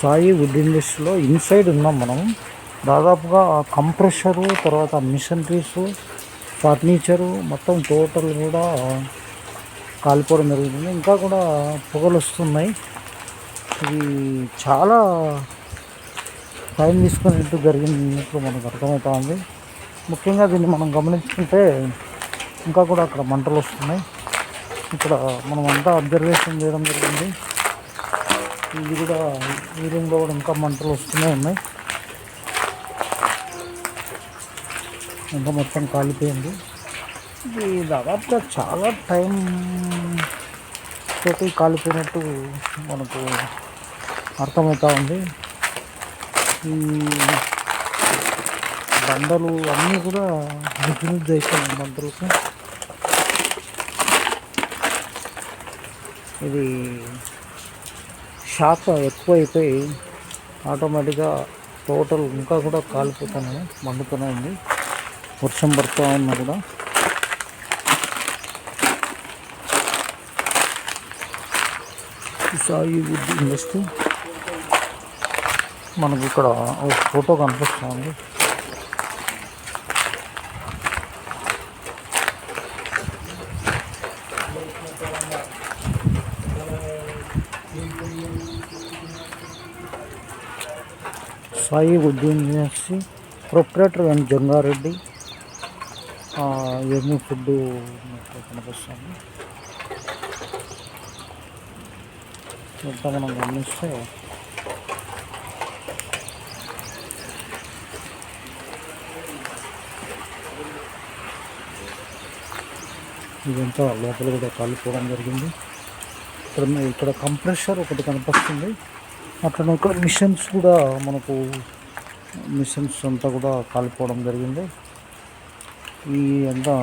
Sai would ఇండస్ట్రీలో inside ఉన్నాం మనం. దాదాపుగా కంప్రెషరు తర్వాత మిషనరీస్ ఫర్నిచరు మొత్తం టోటల్ కూడా కాలిపోవడం జరుగుతుంది. ఇంకా కూడా పొగలు వస్తున్నాయి. ఇది చాలా టైం తీసుకునేట్టు జరిగినట్లు మనకు అర్థమవుతా ఉంది. ముఖ్యంగా దీన్ని మనం గమనించుకుంటే ఇంకా కూడా అక్కడ మంటలు వస్తున్నాయి. ఇక్కడ మనం అంతా అబ్జర్వేషన్ చేయడం జరిగింది. ఇది కూడా ఈ రూమ్లో కూడా ఇంకా మంటలు వస్తూనే ఉన్నాయి. ఇంకా మొత్తం కాలిపోయింది. ఇది దాదాపుగా చాలా టైం తోటి కాలిపోయినట్టు మనకు అర్థమవుతూ ఉంది. ఈ బండలు అన్నీ కూడా నిజునిజ్జు అయిపోయినాయి మంటలకు ఇది షాక్ ఎక్కువైపోయి ఆటోమేటిక్గా టోటల్ ఇంకా కూడా కాలిపోతున్నాను మండుతూనే ఉంది. వర్షం పడుతూ ఉన్నా కూడా. సాయి వుడ్ ఇండస్ట్రీ మనకి ఇక్కడ ఒక ఫోటో కనిపిస్తుంది సాయి ఉద్యోగం చేసి ప్రొపరేటర్ అండ్ జంగారెడ్డి. ఇవన్నీ ఫుడ్ కనిపిస్తుంది. ఇంత మనం గమనిస్తే ఇదంతా లోపల కూడా కాలిపోవడం జరిగింది. ఇక్కడ ఇక్కడ కంప్రెషర్ ఒకటి కనిపిస్తుంది. అట్లనే ఇక్కడ మిషన్స్ కూడా మనకు మిషన్స్ అంతా కూడా కాలిపోవడం జరిగింది. ఈ అంతా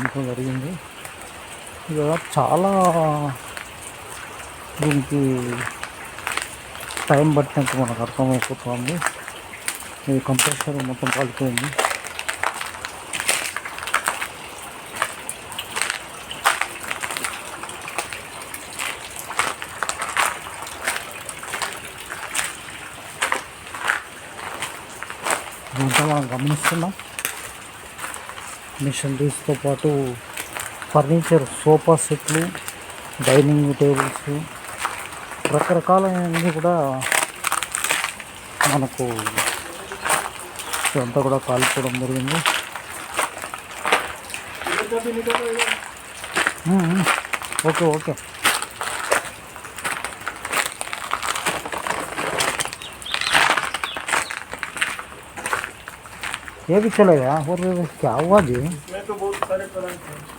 ఇంకా జరిగింది. ఇక చాలా దీనికి టైం పట్టినట్టు మనకు అర్థమైపోతుంది. ఈ కంపల్సరీ మొత్తం కాలిపోయింది. ఇదంతా మనం గమనిస్తున్నాం మిషనరీస్తో పాటు ఫర్నిచర్ సోఫా సెట్లు డైనింగ్ టేబుల్స్ రకరకాలన్నీ కూడా మనకు ఇదంతా కూడా కాలిపోవడం జరిగింది. Okay okay. ये भी चलेगा। और क्या हुआ जी? मैं तो बहुत सारे कलर थे।